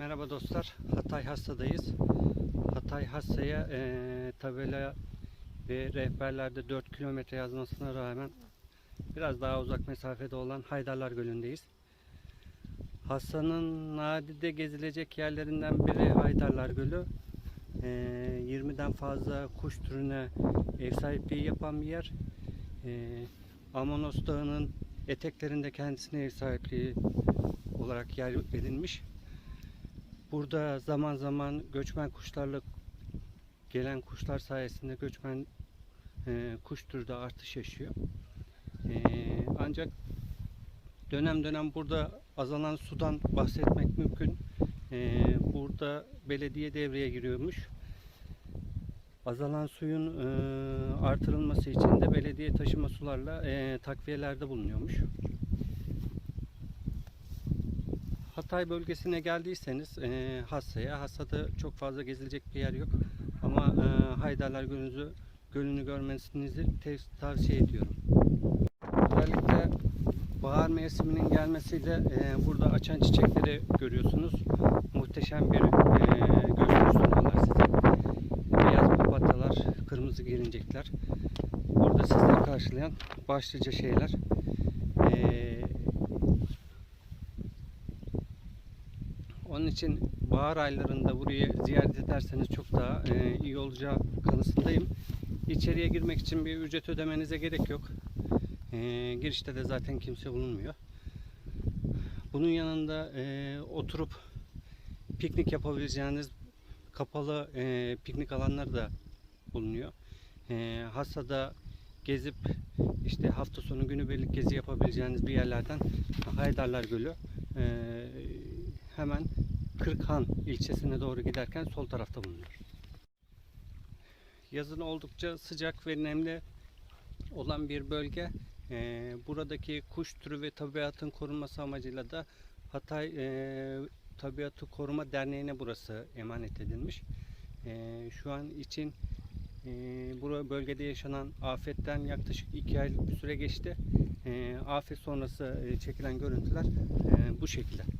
Merhaba dostlar. Hatay Hassa'dayız. Hatay Hassa'ya eee tabela ve rehberlerde 4 kilometre yazmasına rağmen biraz daha uzak mesafede olan Haydarlar Gölü'ndeyiz. Hassa'nın nadide gezilecek yerlerinden biri Haydarlar Gölü. Eee 20'den fazla kuş türüne ev sahipliği yapan bir yer. Eee Amonos Dağı'nın eteklerinde kendisine ev sahipliği olarak yer edinmiş. Burada zaman zaman göçmen kuşlarla gelen kuşlar sayesinde göçmen e, kuş türü de artış yaşıyor. E, ancak dönem dönem burada azalan sudan bahsetmek mümkün. E, burada belediye devreye giriyormuş. Azalan suyun e, artırılması için de belediye taşıma sularla e, takviyelerde bulunuyormuş. Hatay bölgesine geldiyseniz e, Hassa'ya, Hassa'da çok fazla gezilecek bir yer yok. Ama e, Haydarlar Gölü'nü, gölünü görmenizi tavsiye ediyorum. Özellikle bahar mevsiminin gelmesiyle e, burada açan çiçekleri görüyorsunuz. Muhteşem bir e, gösteri sunuyorlar size. Beyaz papatyalar, kırmızı gelincekler. Burada sizleri karşılayan başlıca şeyler. E, için bahar aylarında burayı ziyaret ederseniz çok daha e, iyi olacağı kanısındayım. İçeriye girmek için bir ücret ödemenize gerek yok. E, girişte de zaten kimse bulunmuyor. Bunun yanında e, oturup piknik yapabileceğiniz kapalı e, piknik alanları da bulunuyor. E, Hassa'da gezip işte hafta sonu günübirlik gezi yapabileceğiniz bir yerlerden Haydarlar Gölü e, hemen Kırkhan ilçesine doğru giderken sol tarafta bulunuyor. Yazın oldukça sıcak ve nemli olan bir bölge. Ee, buradaki kuş türü ve tabiatın korunması amacıyla da Hatay e, Tabiatı Koruma Derneği'ne burası emanet edilmiş. Ee, şu an için e, bura bölgede yaşanan afetten yaklaşık iki aylık bir süre geçti. E, afet sonrası e, çekilen görüntüler e, bu şekilde.